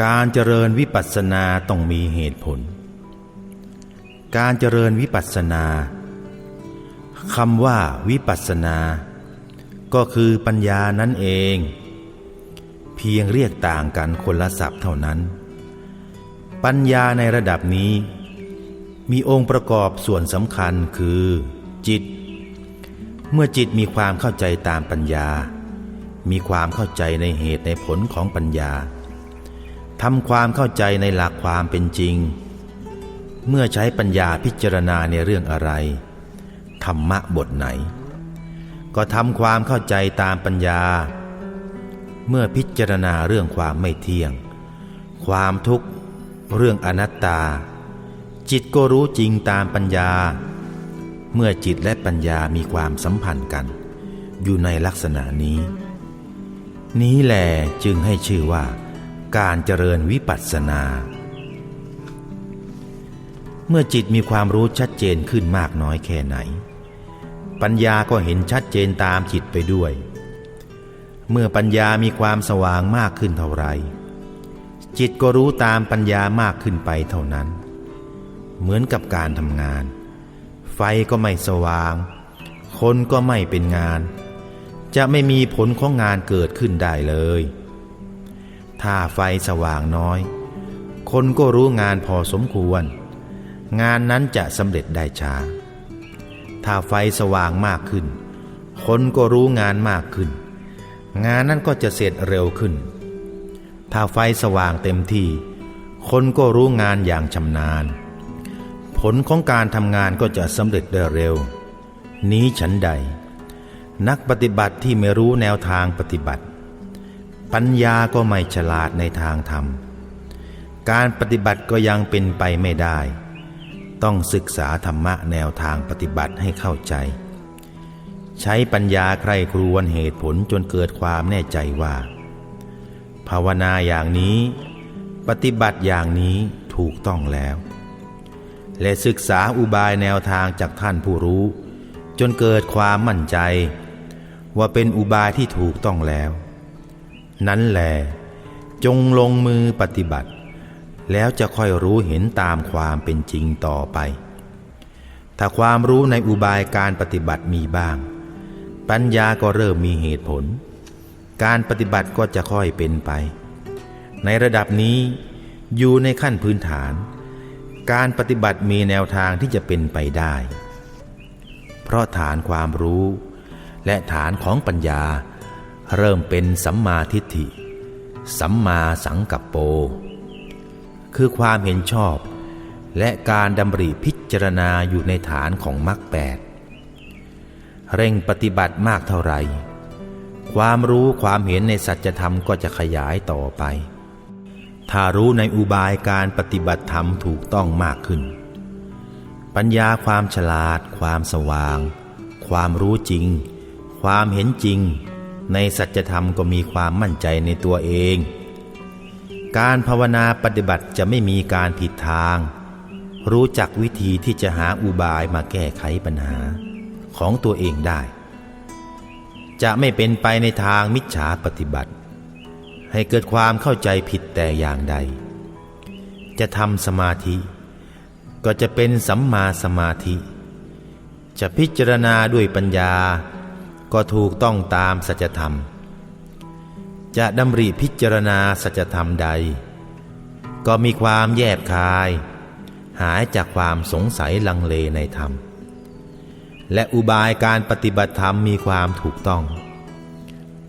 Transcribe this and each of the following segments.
การเจริญวิปัสสนาต้องมีเหตุผล การเจริญวิปัสสนาคำว่าวิปัสสนา ก็คือปัญญานั่นเอง เพียงเรียกต่างกันคนละศัพท์เท่านั้น ปัญญาในระดับนี้ มีองค์ประกอบส่วนสำคัญคือ จิต เมื่อจิตมีความเข้าใจตามปัญญา มีความเข้าใจในเหตุในผลของปัญญา ทำความเข้าใจในหลักความเป็นจริง เมื่อใช้ปัญญาพิจารณาในเรื่องอะไร ธรรมะบทไหน ก็ทำความเข้าใจตามปัญญา เมื่อพิจารณาเรื่องความไม่เที่ยง ความทุกข์ เรื่องอนัตตา จิตก็รู้จริงตามปัญญา เมื่อจิตและปัญญามีความสัมพันธ์กัน อยู่ในลักษณะนี้ นี้แหละจึงให้ชื่อว่า การเจริญวิปัสสนา เมื่อจิตมีความรู้ชัดเจนขึ้นมากน้อยแค่ไหน ปัญญาก็เห็นชัดเจนตามจิตไปด้วย เมื่อปัญญามีความสว่างมากขึ้นเท่าไร จิตก็รู้ตามปัญญามากขึ้นไปเท่านั้น เหมือนกับการทำงาน ไฟก็ไม่สว่าง คนก็ไม่เป็นงาน จะไม่มีผลของงานเกิดขึ้นได้เลย ถ้าไฟสว่างน้อย คนก็รู้งานพอสมควร งานนั้นจะสำเร็จได้ช้า ถ้าไฟสว่างมากขึ้น คนก็รู้งานมากขึ้น งานนั้นก็จะเสร็จเร็วขึ้น ถ้าไฟสว่างเต็มที่ คนก็รู้งานอย่างชำนาญ ผลของการทำงานก็จะสำเร็จได้เร็ว นี้ฉันใด นักปฏิบัติที่ไม่รู้แนวทางปฏิบัติ ปัญญาก็ไม่ฉลาดในทางธรรม การปฏิบัติก็ยังเป็นไปไม่ได้ ต้องศึกษาธรรมะแนวทางปฏิบัติให้เข้าใจ ใช้ปัญญาใคร่ครวญเหตุผลจนเกิดความแน่ใจว่า ภาวนาอย่างนี้ ปฏิบัติอย่างนี้ถูกต้องแล้ว และศึกษาอุบายแนวทางจากท่านผู้รู้ จนเกิดความมั่นใจ ว่าเป็นอุบายที่ถูกต้องแล้ว นั้นแหลจงลงมือปฏิบัติ แล้วจะค่อยรู้เห็นตามความเป็นจริงต่อไป ถ้าความรู้ในอุบายการปฏิบัติมีบ้าง ปัญญาก็เริ่มมีเหตุผล การปฏิบัติก็จะค่อยเป็นไป ในระดับนี้อยู่ในขั้นพื้นฐาน การปฏิบัติมีแนวทางที่จะเป็นไปได้ เพราะฐานความรู้และฐานของปัญญา เริ่มเป็นสัมมาทิฏฐิ สัมมาสังกัปโป คือความเห็นชอบ และการดำริพิจารณาอยู่ในฐานของมรรคแปดเร่งปฏิบัติมากเท่าไหร่ ความรู้ความเห็นในสัจธรรมก็จะขยายต่อไป ถ้ารู้ในอุบายการปฏิบัติธรรมถูกต้องมากขึ้น ปัญญาความฉลาด ความสว่าง ความรู้จริง ความเห็นจริง ในสัจธรรมก็มีความมั่นใจในตัวเอง การภาวนาปฏิบัติจะไม่มีการผิดทาง รู้จักวิธีที่จะหาอุบายมาแก้ไขปัญหาของตัวเองได้ จะไม่เป็นไปในทางมิจฉาปฏิบัติ ให้เกิดความเข้าใจผิดแต่อย่างใด จะทำสมาธิ ก็จะเป็นสัมมาสมาธิ จะพิจารณาด้วยปัญญา ก็ถูกต้องตามสัจธรรม จะดำริพิจารณาสัจธรรมใด ก็มีความแยบคาย หายจากความสงสัยลังเลในธรรม และอุบายการปฏิบัติธรรมมีความถูกต้อง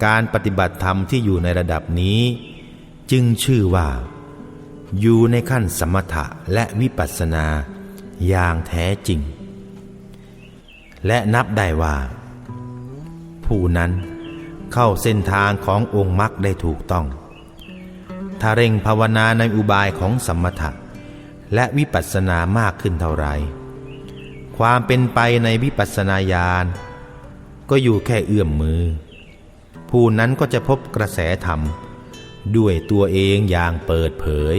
การปฏิบัติธรรมที่อยู่ในระดับนี้ จึงชื่อว่า อยู่ในขั้นสมถะและวิปัสสนาอย่างแท้จริง และนับได้ว่า ผู้นั้น เข้าเส้นทางขององค์มรรคได้ถูกต้อง ถ้าเร่งภาวนาในอุบายของสมถะ และวิปัสสนามากขึ้นเท่าไร ความเป็นไปในวิปัสสนาญาณก็อยู่แค่เอื้อมมือ ผู้นั้นก็จะพบกระแสธรรม ด้วยตัวเองอย่างเปิดเผย